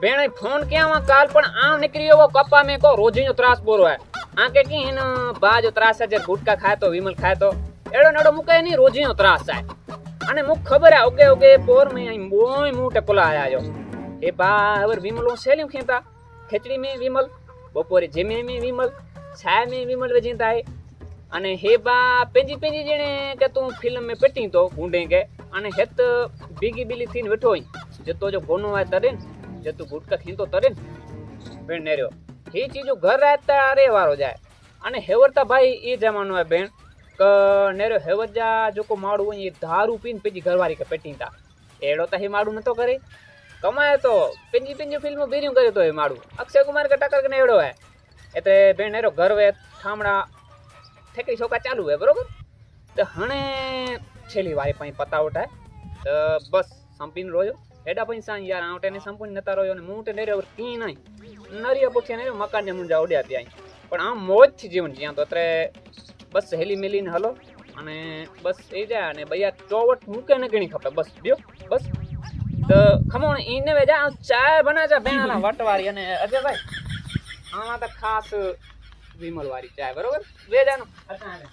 બેણે phone કેવા કાલ પણ આમ નીકળી એવો કપા મેં કો રોજીનો ત્રાસ બોરો હે આ કે કી હેન બાજો ત્રાસ હે જે ગુટકા ખાય તો, વિમલ ખાય તો. એડો નડો મુકે ની રોજીનો ત્રાસ હે અને મુખ ખબર હે ઓકે ઓકે પોર મે આઈ બોય મોટે પોલા આયા જો એ બા હવે વિમલ હું સેલિમ ખેતા. ખેચડી મે વિમલ, બપોરે જેમે મે વિમલ, છાય મે વિમલ વેજીતા હે. અને હે બા પેંજી પેંજી જેણે કે તું ફિલ્મ મે પેટી તો, ગુંડે કે. અને હેત બીગી બીલી થીન બેઠો હોય. જતો જો ગોનો આ તરે જતું ગુટકા ખીંતો તરે ને, બેન નેર્યો એ ચીજો ઘર રહેતા અરે વારો જાય. અને હેવરતા ભાઈ એ જમાનો હે બેન, કે નેર્યો હેવરજા જો કો માડું હોય એ દારૂ પીને પેજી ઘરવારી કે પેટીતા એડો તો હે માડું નતો કરે. કમાય તો, પિંજી પિંજી ફિલ્મ બીર્યું કર્યું તો એ માડું અક્ષય કુમાર કે ટકર કે એડો હે. એટલે બેન નેરો ઘર વે થામણા ઠેકડી છોકા ચાલુ હે, બરોબર? તો હણે છેલ્લી વારી પાસે પતાવટ હે. તો બસ, સંપીને રોયો. યાર આવટે ને સંપૂર્ણ નતા રોયો ને મૂટે નેરે ઓર કી નહીં નરિયા પૂછ્યા નેરે મકાન ને મુંજા ઉડ્યા ત્યાં પણ આમ મોજથી જીવન જ્યાં તો અત્રે બસ હેલી મેલીને હલો, અને બસ એ જાય અને ભૈયા ચોવટ મૂકે ને ઘણી ખપે. બસ બ્યો બસ. તો ખમણ ઈને વેજા ચાય બના જા બેણાના વટવારી અને અજયભાઈ આમાં તો ખાસ વિમલ વાળી ચાય, બરોબર? વેજાનો અટાણે